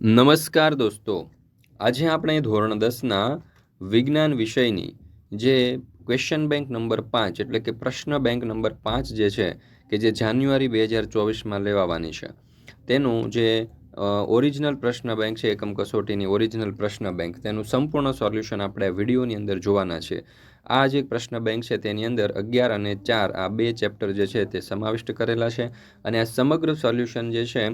નમસ્કાર દોસ્તો. આજે આપણે ધોરણ દસના વિજ્ઞાન વિષયની જે ક્વેશ્ચન બેંક નંબર પાંચ એટલે કે પ્રશ્ન બેંક નંબર પાંચ જે છે કે જે જાન્યુઆરી બે હજાર ચોવીસમાં લેવાવાની છે. તેનું જે ઓરિજિનલ પ્રશ્ન બેંક છે, એકમ કસોટીની ઓરિજિનલ પ્રશ્ન બેંક તેનું સંપૂર્ણ સોલ્યુશન આપણે વિડીયોની અંદર જોવાના છે. આ જે પ્રશ્ન બેંક છે તેની અંદર અગિયાર અને ચાર આ બે ચેપ્ટર જે છે તે સમાવિષ્ટ કરેલા છે અને આ સમગ્ર સોલ્યુશન જે છે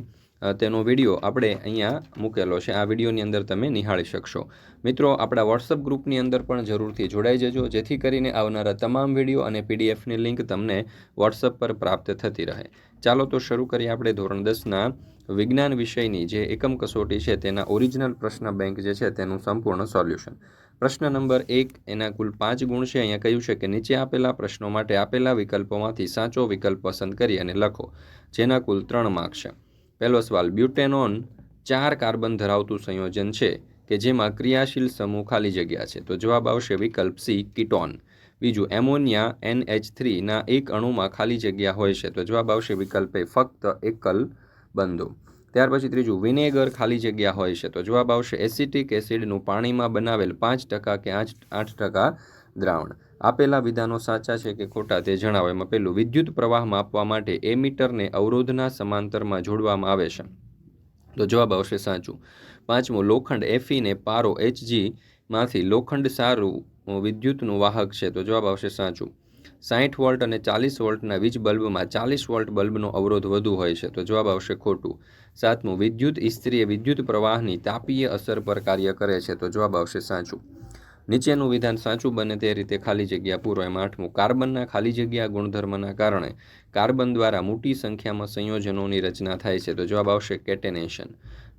તેનો વીડિયો આપણે અહીંયા મૂકેલો છે. આ વિડીયોની અંદર તમે નિહાળી શકશો. મિત્રો, આપણા વોટ્સઅપ ગ્રુપની અંદર પણ જરૂરથી જોડાઈ જજો. જેથી કરીને આવનારા તમામ વીડિયો અને પીડીએફની લિંક તમને વોટ્સઅપ પર પ્રાપ્ત થતી રહે. ચાલો તો શરૂ કરીએ આપણે ધોરણ દસના વિજ્ઞાન વિષયની. જે એકમ કસોટી છે, તેના ઓરિજિનલ પ્રશ્ન બેંક જે છે, તેનું સંપૂર્ણ સોલ્યુશન. પ્રશ્ન નંબર એક, એના કુલ પાંચ ગુણ છે. અહીંયા કહ્યું છે કે નીચે આપેલા પ્રશ્નો માટે આપેલા વિકલ્પોમાંથી સાચો વિકલ્પ પસંદ કરી અને લખો, જેના કુલ ત્રણ માર્ક છે. પહેલો સવાલ બ્યુટેનોન ચાર કાર્બન ધરાવતું સંયોજન છે કે જેમાં ક્રિયાશીલ સમૂહ ખાલી જગ્યા છે. તો જવાબ આવશે વિકલ્પ સી, કિટોન. બીજું, એમોનિયા એન એચ થ્રીના એક અણુમાં ખાલી જગ્યા હોય છે. તો જવાબ આવશે વિકલ્પ ફક્ત એકલ બંધો ત્યાર પછી ત્રીજું, વિનેગર ખાલી જગ્યા હોય છે. તો જવાબ આવશે એસિટિક એસિડનું પાણીમાં બનાવેલ પાંચ ટકા કે આઠ આઠ ટકા દ્રાવણ. આપેલા વિધાનો સાચા છે કે ખોટા તે જણાવો, એમાં પહેલું, વિદ્યુત પ્રવાહ માપવા માટે એમીટરને અવરોધના સમાંતરમાં જોડવામાં આવે છે. તો જવાબ આવશે સાચું. પાંચમું, લોખંડ એફીને પારો એચજીમાંથી લોખંડ સારું વિદ્યુતનું વાહક છે. તો જવાબ આવશે સાચું. સાહીઠ વોલ્ટ અને ચાલીસ વોલ્ટના વીજ બલ્બમાં ચાલીસ વોલ્ટ બલ્બનો અવરોધ વધુ હોય છે. તો જવાબ આવશે ખોટું. સાતમું, વિદ્યુત ઇસ્ત્રી વિદ્યુત પ્રવાહની તાપીય અસર પર કાર્ય કરે છે. તો જવાબ આવશે સાચું. નીચેનું વિધાન સાચું બને તે રીતે ખાલી જગ્યા પૂરો એમ આઠમું. કાર્બનના ખાલી જગ્યા ગુણધર્મના કારણે કાર્બન દ્વારા મોટી સંખ્યામાં સંયોજનોની રચના થાય છે. તો જવાબ આવશે કેટેનેશન.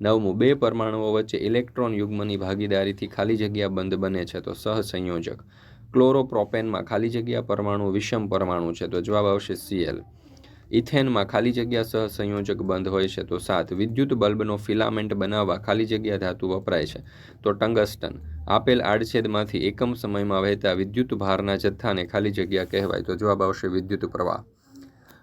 નવમું, બે પરમાણુઓ વચ્ચે ઇલેક્ટ્રોન યુગ્મની ભાગીદારીથી ખાલી જગ્યા બંધ બને છે. તો સહસંયોજક. ક્લોરોપ્રોપેનમાં ખાલી જગ્યા પરમાણુ વિષમ પરમાણુ છે. તો જવાબ આવશે સીએલ ઇથેનમાં ખાલી જગ્યા સહસંયોજક બંધ હોય છે, તો સાત વિદ્યુત બલ્બનો ફિલામેન્ટ બનાવવા ખાલી જગ્યા ધાતુ વપરાય છે. તો ટંગસ્ટન, આપેલ આડછેદમાંથી એકમ સમયમાં વહેતા વિદ્યુત ભારના જથ્થાને ખાલી જગ્યા કહેવાય, તો જવાબ આવશે વિદ્યુત પ્રવાહ.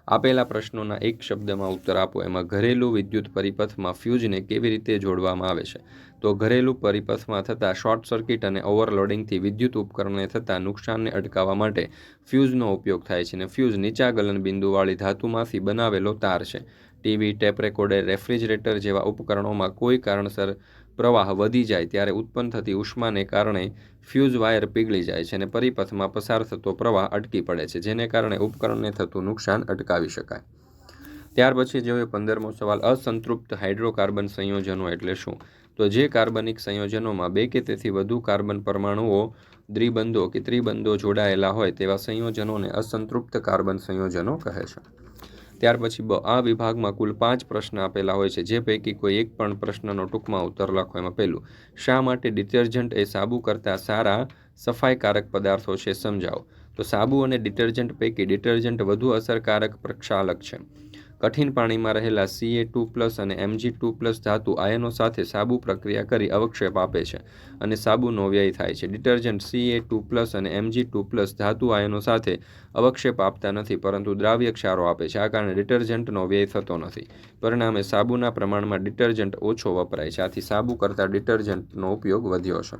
આપેલા પ્રશ્નોના એક શબ્દમાં ઉત્તર આપો. એમાં ઘરેલું વિદ્યુત પરિપથમાં ફ્યુઝને કેવી રીતે જોડવામાં આવે છે? તો ઘરેલું પરિપથમાં થતા શોર્ટ સર્કિટ અને ઓવરલોડિંગથી વિદ્યુત ઉપકરણને થતા નુકસાનને અટકાવવા માટે ફ્યુઝનો ઉપયોગ થાય છે અને ફ્યુઝ નીચા ગલન બિંદુવાળી ધાતુમાંથી બનાવેલો તાર છે. ટીવી, ટેપ રેકોર્ડર, રેફ્રિજરેટર જેવા ઉપકરણોમાં કોઈ કારણસર પ્રવાહ વધી જાય ત્યારે ઉત્પન્ન થતી ઉષ્માને કારણે ફ્યુઝ વાયર પીગળી જાય છે અને પરિપથમાં પસાર થતો પ્રવાહ અટકી પડે છે, જેને કારણે ઉપકરણને થતું નુકસાન અટકાવી શકાય. ત્યાર પછી જોઈએ પંદરમો સવાલ, અસંતૃપ્ત હાઇડ્રોકાર્બન સંયોજનો એટલે શું? તો જે કાર્બનિક સંયોજનોમાં બે કે તેથી વધુ કાર્બન પરમાણુઓ, દ્વિબંધો કે ત્રિબંધો જોડાયેલા હોય તેવા સંયોજનોને અસંતૃપ્ત કાર્બન સંયોજનો કહે છે. ત્યાર પછી બ આ વિભાગમાં કુલ પાંચ પ્રશ્ન આપેલા હોય છે, જે પૈકી કોઈ એક પણ પ્રશ્નનો ટૂંકમાં ઉત્તર લખો એમાં પહેલું, શા માટે ડિટર્જન્ટ એ સાબુ કરતાં સારા સફાઈકારક પદાર્થો છે? સમજાવો. તો સાબુ અને ડિટર્જન્ટ પૈકી ડિટર્જન્ટ વધુ અસરકારક પ્રક્ષાલક છે. કઠિન પાણીમાં રહેલા સીએ ટુ પ્લસ અને એમજી ટુ પ્લસ ધાતુ આયનો સાથે સાબુ પ્રક્રિયા કરી અવક્ષેપ આપે છે અને સાબુનો વ્યય થાય છે. Detergent C A two plus અને એમજી ટુ પ્લસ ધાતુ આયનો સાથે અવક્ષેપ આપતા નથી, પરંતુ દ્રાવ્ય ક્ષારો આપે છે. આ કારણે ડિટર્જન્ટનો વ્યય થતો નથી. પરિણામે સાબુના પ્રમાણમાં ડિટર્જન્ટ ઓછો વપરાય છે. આથી સાબુ કરતાં ડિટર્જન્ટનો ઉપયોગ વધ્યો છે.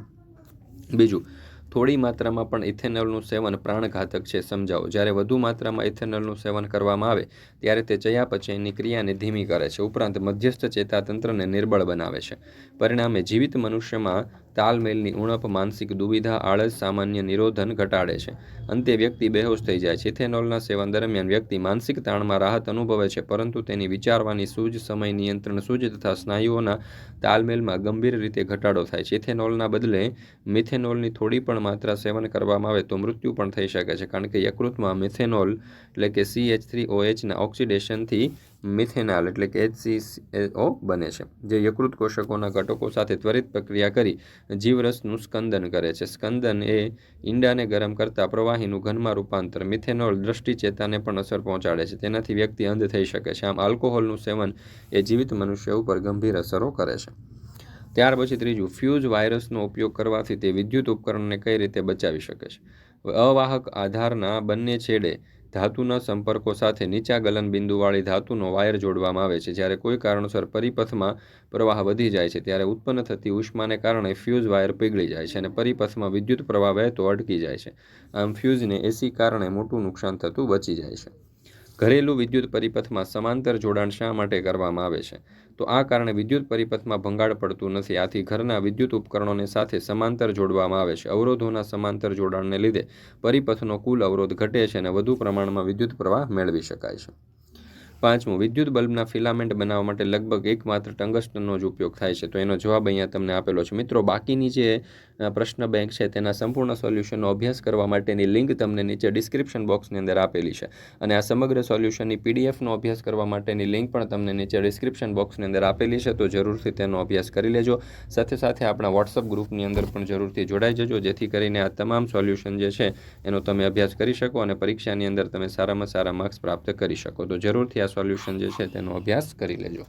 બીજું થોડી માત્રામાં પણ ઇથેનોલનું સેવન પ્રાણઘાતક છે, સમજાવો. જ્યારે વધુ માત્રામાં ઇથેનોલનું સેવન કરવામાં આવે, ત્યારે તે ચયાપચયની ક્રિયાને ધીમી કરે છે, ઉપરાંત મધ્યસ્થ ચેતાતંત્રને નિર્બળ બનાવે છે. પરિણામે જીવિત મનુષ્યમાં તાલમેલની ઉણપ, માનસિક દુવિધા, આળસ, સામાન્ય નિરોધન ઘટાડે છે. અંતે વ્યક્તિ બેહોશ થઈ જાય છે. ઇથેનોલના સેવન દરમિયાન વ્યક્તિ માનસિક તાણમાં રાહત અનુભવે છે, પરંતુ તેની વિચારવાની સૂઝ, સમય નિયંત્રણ સૂઝ તથા સ્નાયુઓના તાલમેલમાં ગંભીર રીતે ઘટાડો થાય છે. ઇથેનોલના બદલે મિથેનોલની થોડી પણ માત્રા સેવન કરવામાં આવે તો મૃત્યુ પણ થઈ શકે છે. કારણ કે યકૃતમાં મિથેનોલ એટલે કે સી એચ થ્રી ઓ એચના ઓક્સિડેશનથી મિથેનાલ એટલે કે એચ સી ઓ બને છે, જે યકૃત કોષકોના ઘટકો સાથે ત્વરિત પ્રક્રિયા કરી જીવરસનું સ્કંદન કરે છે. સ્કંદન એ ઈંડાને ગરમ કરતા પ્રવાહીનું ઘનમાં રૂપાંતર, મિથેનોલ દ્રષ્ટિચેતાને પણ અસર પહોંચાડે છે. તેનાથી વ્યક્તિ અંધ થઈ શકે છે. આમ આલ્કોહોલનું સેવન એ જીવિત મનુષ્ય ઉપર ગંભીર અસરો કરે છે. ત્યાર પછી ત્રીજું, ફ્યુઝ વાયરસનો ઉપયોગ કરવાથી તે વિદ્યુત ઉપકરણને કઈ રીતે બચાવી શકે છે? અવાહક આધારના બંને છેડે ધાતુના સંપર્કો સાથે નીચા ગલન બિંદુવાળી ધાતુનો વાયર જોડવામાં આવે છે. જ્યારે કોઈ કારણોસર પરિપથમાં પ્રવાહ વધી જાય છે, ત્યારે ઉત્પન્ન થતી ઉષ્માને કારણે ફ્યુઝ વાયર પીગળી જાય છે અને પરિપથમાં વિદ્યુત પ્રવાહ વહેતો અટકી જાય છે. આમ ફ્યુઝને એસી કારણે મોટું નુકસાન થતું બચી જાય છે. ઘરેલું વિદ્યુત પરિપથમાં સમાંતર જોડાણ શા માટે કરવામાં આવે છે? તો આ કારણે વિદ્યુત પરિપથમાં ભંગાળ પડતું નથી. આથી ઘરના વિદ્યુત ઉપકરણોને સાથે સમાંતર જોડવામાં આવે છે. અવરોધોના સમાંતર જોડાણને લીધે પરિપથનો કુલ અવરોધ ઘટે છે અને વધુ પ્રમાણમાં વિદ્યુત પ્રવાહ મેળવી શકાય છે. પાંચમું, વિદ્યુત બલ્બના ફિલામેન્ટ બનાવવા માટે લગભગ એકમાત્ર ટંગસ્ટનનો જ ઉપયોગ થાય છે. તો એનો જવાબ અહીંયા તમને આપેલો છે. મિત્રો, બાકીની જે પ્રશ્ન બેંક છે, તેના સંપૂર્ણ સોલ્યુશનનો અભ્યાસ કરવા માટેની લિંક તમને નીચે ડિસ્ક્રિપ્શન બોક્સની અંદર આપેલી છે. અને આ સમગ્ર સોલ્યુશનની પીડીએફનો અભ્યાસ કરવા માટેની લિંક પણ તમને નીચે ડિસ્ક્રિપ્શન બોક્સની અંદર આપેલી છે. તો જરૂરથી તેનો અભ્યાસ કરી લેજો. સાથે સાથે આપણા વોટ્સઅપ ગ્રુપની અંદર પણ જરૂરથી જોડાઈ જજો. જેથી કરીને આ તમામ સોલ્યુશન જે છે, એનો તમે અભ્યાસ કરી શકો અને પરીક્ષાની અંદર તમે સારામાં સારા માર્ક્સ પ્રાપ્ત કરી શકો. તો જરૂરથી આ સોલ્યુશન જે છે તેનો અભ્યાસ કરી લેજો.